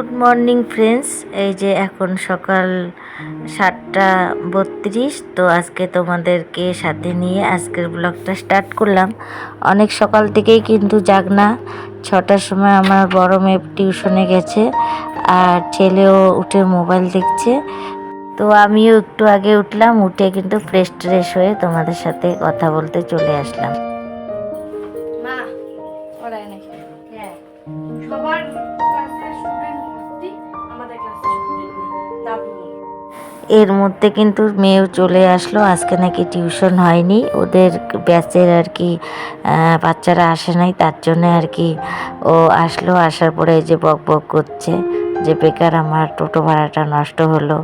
Good morning friends এই যে এখন সকাল সাতটা বত্রিশ, তো আজকে তোমাদেরকে সাথে নিয়ে আজকের ব্লগটা স্টার্ট করলাম। অনেক সকাল থেকেই কিন্তু যাক না ছটার সময় আমার বড় মেয়ে টিউশনে গেছে আর ছেলেও উঠে মোবাইল দেখছে। তো আমিও একটু আগে উঠলাম, উঠে কিন্তু ফ্রেশ ট্রেশ হয়ে তোমাদের সাথে কথা বলতে চলে আসলাম। এর মধ্যে কিন্তু মেয়েও চলে আসলো। আজকে নাকি টিউশন হয়নি। ওদের ব্যাচের আর কি বাচ্চারা আসে নাই, তার জন্য আর কি ও আসলো। আসার পরে যে বক বক করছে যে, বেকার আমার টোটো ভাড়াটা নষ্ট হলো।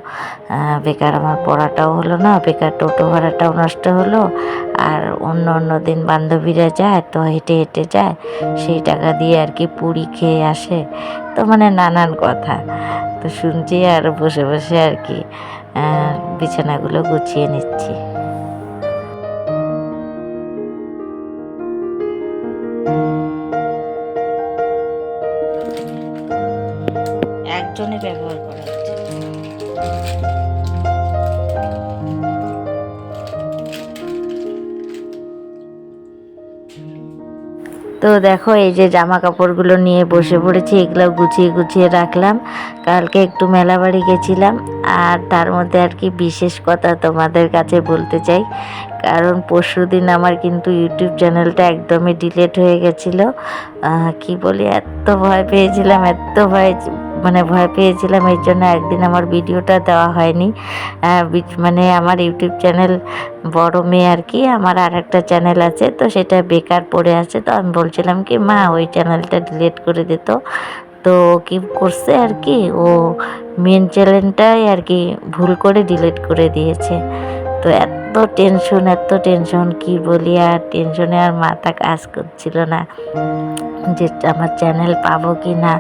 বেকার আমার পড়াটাও হলো না, বেকার টোটো ভাড়াটাও নষ্ট হলো। আর অন্য অন্য দিন বান্ধবীরা যায়, তো হেঁটে হেঁটে যায়, সেই টাকা দিয়ে আর কি পুরি খেয়ে আসে। তো মানে নানান কথা। তো শুনছি আর বসে বসে আর কি বিছানাগুলো গুছিয়ে নিচ্ছি। একজনই ব্যবহার করা হচ্ছে। তো দেখো, এই যে জামা কাপড়গুলো নিয়ে বসে পড়েছি, এগুলো গুছিয়ে গুছিয়ে রাখলাম। কালকে একটু মেলা বাড়ি গেছিলাম আর তার মধ্যে আর কি বিশেষ কথা তোমাদের কাছে বলতে চাই। কারণ পরশু দিন আমার কিন্তু ইউটিউব চ্যানেলটা একদমই ডিলেট হয়ে গেছিল। কি বলি, এত ভয় পেয়েছিলাম, এত ভয় মানে ভয় পেয়েছিলাম, এর জন্য একদিন আমার ভিডিওটা দেওয়া হয়নি। মানে আমার ইউটিউব চ্যানেল বড় মেয়ে আর কি, আমার আর একটা চ্যানেল আছে, তো সেটা বেকার পড়ে আছে, তো আমি বলছিলাম কি, মা, ওই চ্যানেলটা ডিলিট করে দিত তো কি করছে আর কি? ও মেন চ্যানেলটাই আর কি ভুল করে ডিলিট করে দিয়েছে। তো এত টেনশন এত টেনশন কি বলি আর টেনশনে আর মাথা কাজ করছিল না। যে আমার চ্যানেল পাবো কি না?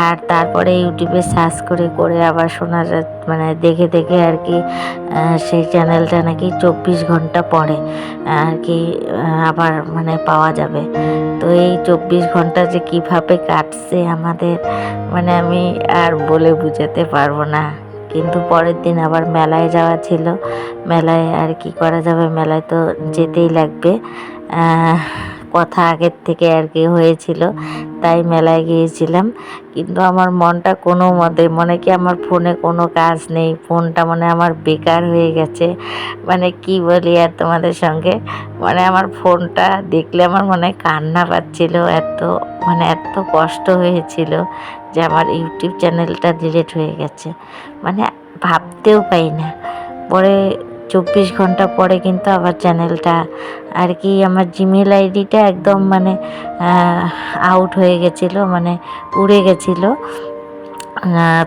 আর তারপরে ইউটিউবে সার্চ করে করে আবার শোনা যা মানে দেখে দেখে আর কি সেই চ্যানেলটা নাকি চব্বিশ ঘণ্টা পরে আর কি আবার মানে পাওয়া যাবে। তো এই চব্বিশ ঘণ্টা যে কীভাবে কাটছে আমাদের মানে আমি আর বলে বুঝাতে পারব না। কিন্তু পরের দিন আবার মেলায় যাওয়া ছিল। মেলায় আর কি করা যাবে? মেলায় তো যেতেই লাগবে। কথা আগের থেকে আর কি হয়েছিল, তাই মেলায় গিয়েছিলাম। কিন্তু আমার মনটা কোনো মতে, মনে কি আমার ফোনে কোনো কাজ নেই, ফোনটা মানে আমার বেকার হয়ে গেছে। মানে কি বলি আর তোমাদের সঙ্গে? মানে আমার ফোনটা দেখলে আমার মনে কান্না পাচ্ছিল, এত মানে এত কষ্ট হয়েছিল যে আমার ইউটিউব চ্যানেলটা ডিলিট হয়ে গেছে। মানে ভাবতেও পাই না। পরে চব্বিশ ঘণ্টা পরে কিন্তু আবার চ্যানেলটা। আর কি আমার জিমেল আইডিটা একদম মানে আউট হয়ে গেছিল মানে উড়ে গেছিল।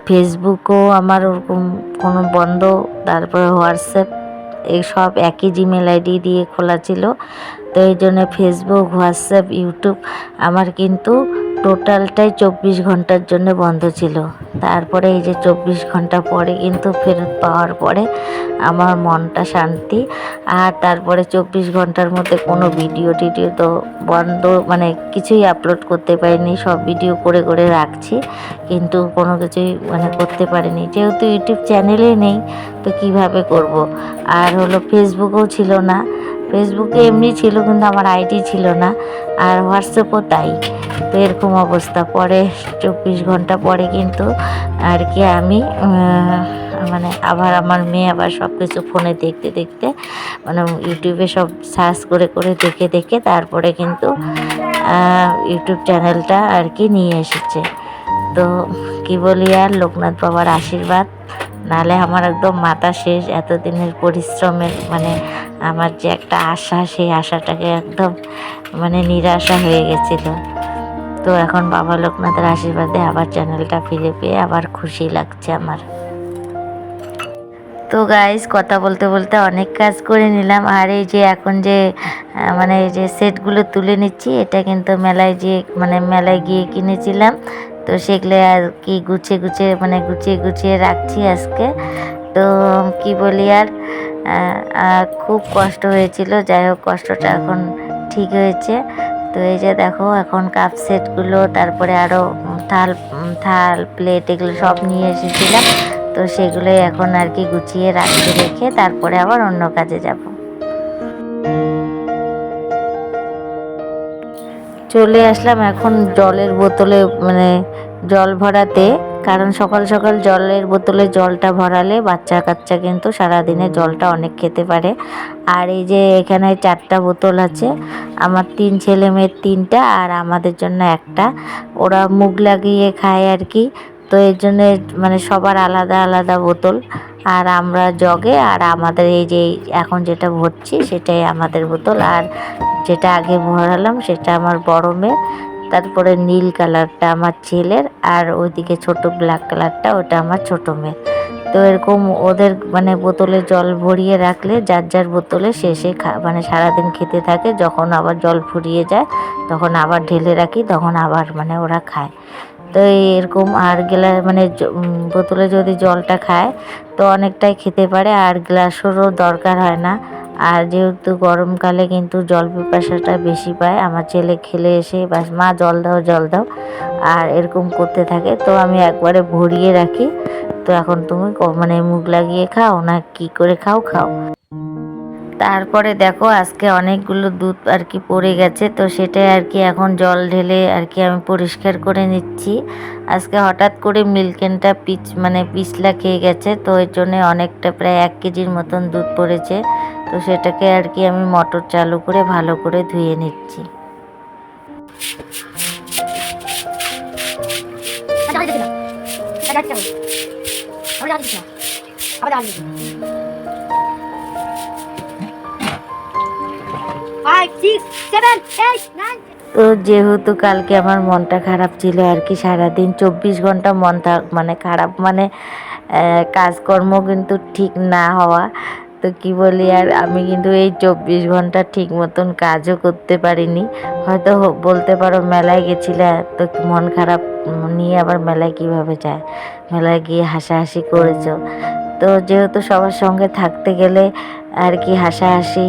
ফেসবুকও আমার ওরকম কোনো বন্ধ, তারপরে হোয়াটসঅ্যাপ এই সব একই জিমেল আইডি দিয়ে খোলা ছিল। তো এই জন্য ফেসবুক হোয়াটসঅ্যাপ ইউটিউব আমার কিন্তু টোটালটাই চব্বিশ ঘণ্টার জন্য বন্ধ ছিল। তারপরে এই যে চব্বিশ ঘণ্টা পরে কিন্তু ফেরত পাওয়ার পরে আমার মনটা শান্তি, আর তারপরে চব্বিশ ঘণ্টার মধ্যে কোনো ভিডিও টিডিও তো বন্ধ মানে কিছুই আপলোড করতে পারিনি, সব ভিডিও করে করে রাখছি, কিন্তু কোনো কিছুই মানে করতে পারিনি। যেহেতু ইউটিউব চ্যানেলে নেই, তো কীভাবে করব? আর হলো ফেসবুকও ছিল না ফেসবুকে এমনি ছিল কিন্তু আমার আইডি ছিল না, আর হোয়াটসঅ্যাপও তাই। তো এরকম অবস্থা। পরে চব্বিশ ঘণ্টা পরে কিন্তু আর কি আমি মানে আবার আমার মেয়ে আবার সব কিছু ফোনে দেখতে দেখতে মানে ইউটিউবে সব সার্চ করে করে দেখে দেখে তারপরে কিন্তু ইউটিউব চ্যানেলটা আর কি নিয়ে এসেছে। তো কি বলি আর, লোকনাথ বাবার আশীর্বাদ। নালে আমার একদম মাথা শেষ, এতদিনের পরিশ্রমের মানে আমার যে একটা আশা, সেই আশাটাকে একদম মানে নিরাশা হয়ে গেছিল। তো এখন বাবা লোকনাথের আশীর্বাদে আবার চ্যানেলটা ফিরে পেয়ে আবার খুশি লাগছে আমার। তো গাইস কথা বলতে বলতে অনেক কাজ করে নিলাম। আর এই যে এখন যে মানে এই যে সেটগুলো তুলে নিচ্ছি, এটা কিন্তু মেলায় যে মানে মেলায় গিয়ে কিনেছিলাম। তো সেগুলো আর কি গুছিয়ে গুছিয়ে মানে গুছিয়ে গুছিয়ে রাখছি আজকে। তো কি বলি আর খুব কষ্ট হয়েছিল। যাই হোক, কষ্টটা এখন ঠিক হয়েছে। তো এই যে দেখো, এখন কাপ সেটগুলো তারপরে আরও থাল থাল প্লেট এগুলো সব নিয়ে এসেছিলাম। তো সেগুলোই এখন আর কি গুছিয়ে রাখতে রেখে তারপরে আবার অন্য কাজে যাব। চলে আসলাম এখন জলের বোতলে মানে জল ভরাতে। কারণ সকাল সকাল জলের বোতলে জলটা ভরালে বাচ্চা কাচ্চা কিন্তু সারাদিনে জলটা অনেক খেতে পারে। আর এই যে এখানে চারটা বোতল আছে আমার তিন ছেলে মেয়ের তিনটা আর আমাদের জন্য একটা। ওরা মুখ লাগিয়ে খায় আর কি তো এর জন্য মানে সবার আলাদা আলাদা বোতল। আর আমরা জগে আর আমাদের এই যে এখন যেটা ভরছি সেটাই আমাদের বোতল। আর যেটা আগে ভরালাম সেটা আমার বড় মেয়ে। তারপরে নীল কালারটা আমার ছেলের আর ওইদিকে ছোট ব্ল্যাক কালারটা, ওটা আমার ছোট মেয়ের। তো এরকম ওদের মানে বোতলে জল ভরিয়ে রাখলে যার যার বোতলে শেষে খা মানে সারাদিন খেতে থাকে, যখন আবার জল ফুরিয়ে যায়, তখন আবার ঢেলে রাখি, তখন আবার মানে ওরা খায়। তো এরকম আর গ্লাস মানে বোতলে যদি জলটা খায়, তো অনেকটাই খেতে পারে, আর গ্লাসেরও দরকার হয় না। আর যেহেতু গরমকালে কিন্তু জল পিপাসাটা বেশি পায়, আমার ছেলে খেলে এসে বাস, মা, জল দাও জল দাও। আর এরকম করতে থাকে, তো আমি একবারে ভরিয়ে রাখি। তো এখন তুমি মানে মুখ লাগিয়ে খাও না কি করে খাও খাও। তারপরে দেখো আজকে অনেকগুলো দুধ আর কি পড়ে গেছে, তো সেটাই আর কি এখন জল ঢেলে আর কি আমি পরিষ্কার করে নিচ্ছি। আজকে হঠাৎ করে মিল্কেনটা পিচ মানে পিছলা খেয়ে গেছে, তো এর জন্য অনেকটা প্রায় এক কেজির মতন দুধ পড়েছে, তো সেটাকে আর কি আমি মোটর চালু করে ভালো করে ধুয়ে নিচ্ছি। আচ্ছা আবার তো যেহেতু কালকে আমার মনটা খারাপ ছিল আর কি, সারাদিন চব্বিশ ঘণ্টা মন মানে খারাপ মানে কাজকর্ম কিন্তু ঠিক না হওয়া। তো কি বলি, আর আমি কিন্তু এই চব্বিশ ঘণ্টা ঠিক মতন কাজও করতে পারিনি। হয়তো বলতে পারো মেলায় গেছিলে, তো মন খারাপ নিয়ে আবার মেলায় কীভাবে যায়? মেলায় গিয়ে হাসাহাসি করেছ। তো যেহেতু সবার সঙ্গে থাকতে গেলে আর কি হাসাহাসি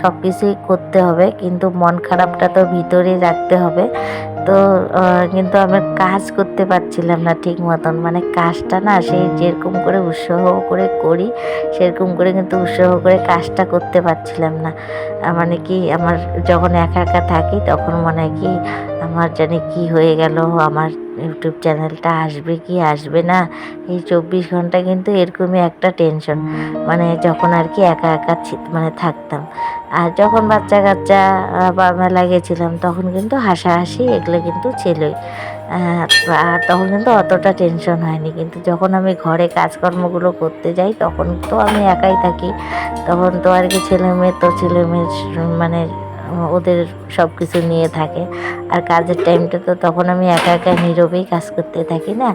সব কিছুই করতে হবে, কিন্তু মন খারাপটা তো ভিতরেই রাখতে হবে। তো কিন্তু আমি কাজ করতে পারছিলাম না ঠিক মতন। মানে কাজটা না সেই যেরকম করে উৎসাহ করে করি, সেরকম করে কিন্তু উৎসাহ করে কাজটা করতে পারছিলাম না। মানে কি আমার যখন একা একা থাকি তখন মনে কি আমার জানি কি হয়ে গেল, আমার ইউটিউব চ্যানেলটা আসবে কি আসবে না? এই চব্বিশ ঘণ্টা কিন্তু এরকমই একটা টেনশন মানে যখন আর কি একা একা মানে থাকতাম। আর যখন বাচ্চা কাচ্চা বা মেলা গেছিলাম তখন কিন্তু হাসাহাসি এগুলো কিন্তু ছিলই। আর তখন কিন্তু অতটা টেনশন হয়নি। কিন্তু যখন আমি ঘরে কাজকর্মগুলো করতে যাই, তখন তো আমি একাই থাকি। তখন তো আর কি ছেলে মেয়ে তো ছেলে মেয়ে মানে ওদের সব কিছু নিয়ে থাকে। আর কাজের টাইমটা তো তখন আমি একা একা নীরবেই কাজ করতে থাকি না।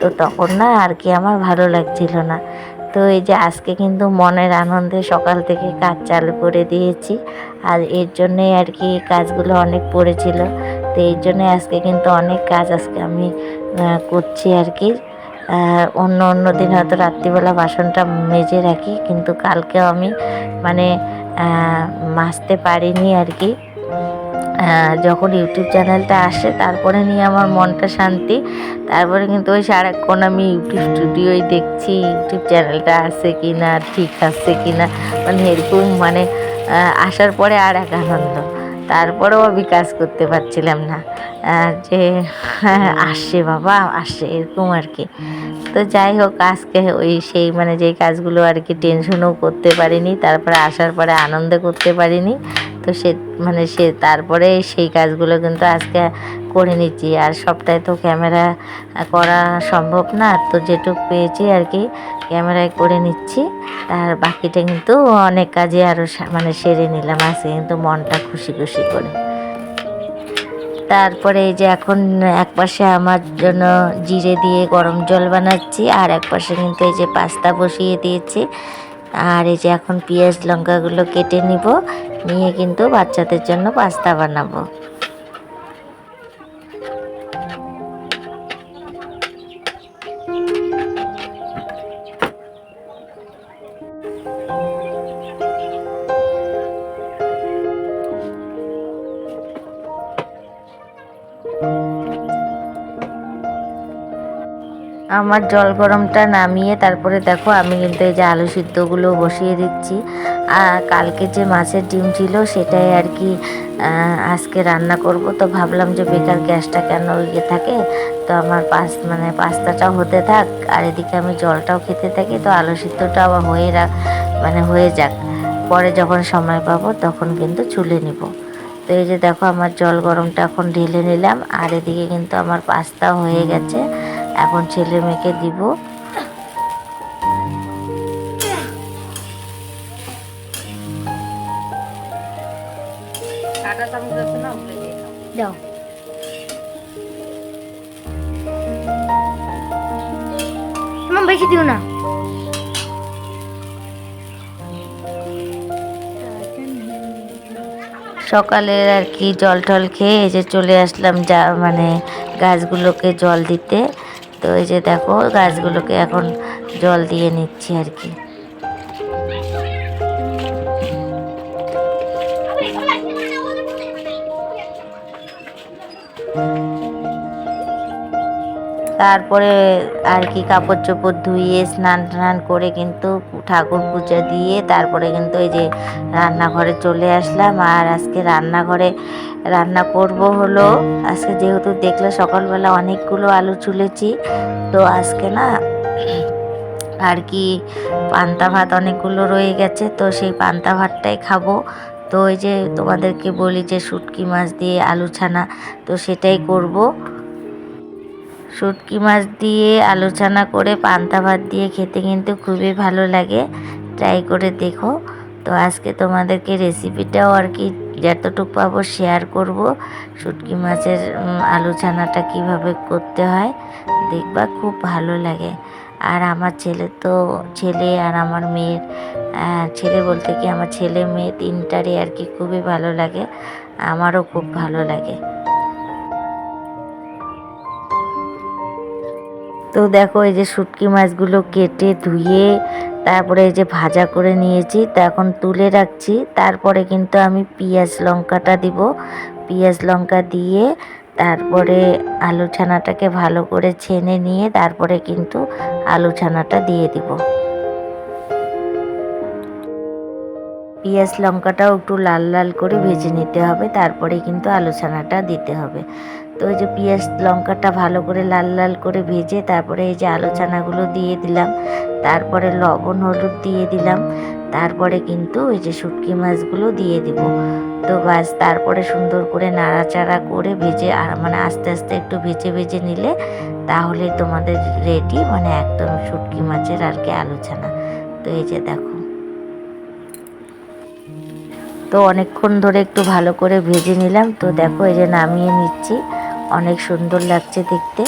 তো তখন না আর কি আমার ভালো লাগছিল না। তো এই যে আজকে কিন্তু মনের আনন্দে সকাল থেকে কাজ চালু করে দিয়েছি। আর এর জন্যে আর কি কাজগুলো অনেক পড়েছিল। তো এই জন্যে আজকে কিন্তু অনেক কাজ আজকে আমি করছি আর কি। অন্য অন্য দিন হয়তো রাত্রিবেলা বাসনটা মেজে রাখি, কিন্তু কালকেও আমি মানে মাজতে পারিনি আর কি। যখন ইউটিউব চ্যানেলটা আসে, তারপরে নিয়ে আমার মনটা শান্তি। তারপরে কিন্তু ওই সারাক্ষণ আমি ইউটিউব স্টুডিওই দেখছি, ইউটিউব চ্যানেলটা আছে কি না ঠিক আছে কি না মানে এরকম মানে আসার পরে আর এক আনন্দ। তারপরেও আমি কাজ করতে পারছিলাম না। যে হ্যাঁ আসছে বাবা আসছে এরকম আর কি। তো যাই হোক, আজকে ওই সেই মানে যেই কাজগুলো আর কি টেনশনও করতে পারিনি, তারপরে আসার পরে আনন্দ করতে পারিনি। তো সে মানে সে তারপরে সেই কাজগুলো কিন্তু আজকে করে নিচ্ছি। আর সবটাই তো ক্যামেরা করা সম্ভব না, তো যেটুকু পেয়েছি আর কি ক্যামেরায় করে নিচ্ছি। আর বাকিটা কিন্তু অনেক কাজে আরও মানে সেরে নিলাম, আজকে কিন্তু মনটা খুশি খুশি করে। তারপরে এই যে এখন এক পাশে আমার জন্য জিরে দিয়ে গরম জল বানাচ্ছি, আর এক পাশে কিন্তু এই যে পাস্তা বসিয়ে দিয়েছি। আর এই যে এখন পেঁয়াজ লঙ্কাগুলো কেটে নিব নিয়ে কিন্তু বাচ্চাদের জন্য পাস্তা বানাবো। আমার জল গরমটা নামিয়ে তারপরে দেখো আমি কিন্তু এই যে আলু সিদ্ধগুলো বসিয়ে দিচ্ছি। কালকে যে মাছের ডিম ছিল সেটাই আর কি আজকে রান্না করব। তো ভাবলাম যে বেকার গ্যাসটা কেন ইয়ে থাকে, তো আমার পাস মানে পাস্তাটাও হতে থাক, আর এদিকে আমি জলটাও খেতে থাকি, তো আলু সিদ্ধটা আবার হয়ে রাখ মানে হয়ে যাক। পরে যখন সময় পাবো তখন কিন্তু চুলে নিব। তো এই যে দেখো আমার জল গরমটা এখন ঢেলে নিলাম, আর এদিকে কিন্তু আমার পাস্তা হয়ে গেছে। এখন ছেলে মেয়েকে দিব। না। সকালের আর কি জল টল খেয়ে এই যে চলে আসলাম যা মানে গাছগুলোকে জল দিতে। তো এই যে দেখো, গাছগুলোকে এখন জল দিয়ে নিচ্ছি আর কি। তারপরে আর কি কাপড় চোপড় ধুয়ে স্নান টান করে কিন্তু ঠাকুর পূজা দিয়ে তারপরে কিন্তু এই যে রান্নাঘরে চলে আসলাম। আর আজকে রান্নাঘরে রান্না করব হলো, আজকে যেহেতু দেখলে সকালবেলা অনেকগুলো আলু চুলেছি তো আজকে না আর কি পান্তা ভাত অনেকগুলো রয়ে গেছে, তো সেই পান্তা ভাতটাই খাব। তো ওই যে তোমাদেরকে বলি যে শুটকি মাছ দিয়ে আলু ছানা, তো সেটাই করব। শুটকি মাছ দিয়ে আলোচনা করে পান্তা ভাত দিয়ে খেতে কিন্তু খুবই ভালো লাগে। ট্রাই করে দেখো। তো আজকে তোমাদেরকে রেসিপিটাও আর কি যতটুকু পাবো শেয়ার করব। শুটকি মাছের আলোচনাটা আলু কীভাবে করতে হয় দেখবা, খুব ভালো লাগে। আর আমার ছেলে তো, ছেলে আর আমার মেয়ের ছেলে বলতে কি আমার ছেলে মেয়ে তিনটারই আর কি খুবই ভালো লাগে। আমারও খুব ভালো লাগে। তো দেখো এই যে শুটকি মাছগুলো কেটে ধুয়ে তারপরে এই যে ভাজা করে নিয়েছি, তা এখন তুলে রাখছি। তারপরে কিন্তু আমি পেঁয়াজ লঙ্কাটা দিব। পেঁয়াজ লঙ্কা দিয়ে তারপরে আলু ছানাটাকে ভালো করে ছেনে নিয়ে তারপরে কিন্তু আলু ছানাটা দিয়ে দিব। পেঁয়াজ লঙ্কাটাও একটু লাল লাল করে ভেজে নিতে হবে, তারপরে কিন্তু আলু ছানাটা দিতে হবে। তো ওই যে পেঁয়াজ লঙ্কাটা ভালো করে লাল লাল করে ভেজে তারপরে এই যে আলু ছানাগুলো দিয়ে দিলাম, তারপরে লবণ, হলুদ দিয়ে দিলাম, তারপরে কিন্তু ওই যে শুটকি মাছগুলো দিয়ে দিব। তো বাস তারপরে সুন্দর করে নাড়াচাড়া করে ভেজে আর মানে আস্তে আস্তে একটু ভেজে ভেজে নিলে তাহলে তোমাদের রেডি মানে একদম শুটকি মাছের আর কি আলু ছানা তো এই যে দেখো। তো অনেকক্ষণ ধরে একটু ভালো করে ভেজে নিলাম। তো দেখো, এই যে নামিয়ে নিচ্ছি। অনেক সুন্দর লাগছে দেখতে।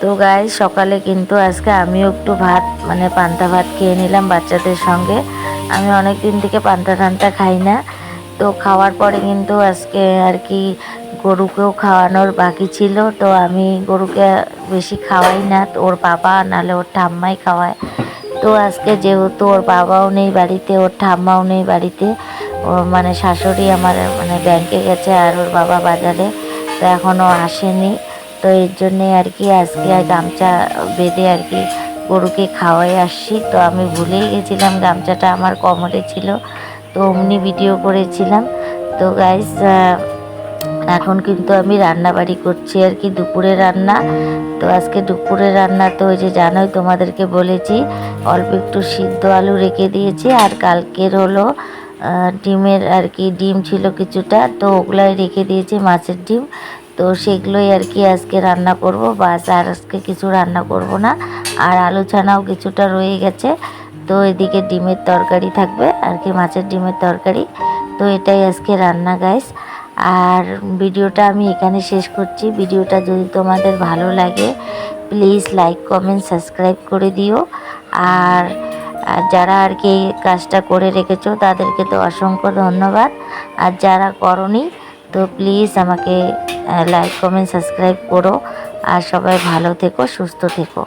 তো গাই সকালে কিন্তু আজকে আমিও একটু ভাত মানে পান্তা ভাত খেয়ে নিলাম বাচ্চাদের সঙ্গে। আমি অনেক দিন থেকে পান্তা টান্তা খাই না। তো খাওয়ার পরে কিন্তু আজকে আর কি গরুকেও খাওয়ানোর বাকি ছিল। তো আমি গরুকে বেশি খাওয়াই না ওর বাবা, নাহলে ওর ঠাম্মাই খাওয়ায়। তো আজকে যেহেতু ওর বাবাও নেই বাড়িতে, ওর ঠাম্মাও নেই বাড়িতে, ও মানে শাশুড়ি আমার মানে ব্যাংকে গেছে আর ওর বাবা বাজারে, তো এখনও আসেনি। তো এর জন্যে আর কি আজকে আর গামছা বেঁধে আর কি গরুকে খাওয়াই আসছি। তো আমি ভুলেই গেছিলাম, গামছাটা আমার কমরে ছিল, তো অমনি ভিডিও করেছিলাম। তো গাইস এখন কিন্তু আমি রান্না বাড়ি করছি আর কি দুপুরে রান্না। তো আজকে দুপুরে রান্না তো ওই যে জানোই তোমাদেরকে বলেছি, অল্প একটু সিদ্ধ আলু রেখে দিয়েছি আর কালকের হলো ডিমের আর কি, ডিম ছিল কিছুটা, তো ওগুলাই রেখে দিয়েছি মাছের ডিম। তো সেগুলোই আর কি আজকে রান্না করব, বাস আর আজকে কিছু রান্না করব না। আর আলু ছানাও কিছুটা রয়ে গেছে, তো এদিকে ডিমের তরকারি থাকবে আর কি, মাছের ডিমের তরকারি। তো এটাই আজকে রান্না গাইস আর ভিডিওটা আমি এখানে শেষ করছি। ভিডিওটা যদি তোমাদের ভালো লাগে প্লিজ লাইক কমেন্ট সাবস্ক্রাইব করে দিও। আর যারা আর কি কাজটা করে রেখেছো, তাদেরকে তো অসংখ্য ধন্যবাদ। আর যারা করনি, তো প্লিজ আমাকে লাইক কমেন্ট সাবস্ক্রাইব করো। আর সবাই ভালো থেকো, সুস্থ থেকো।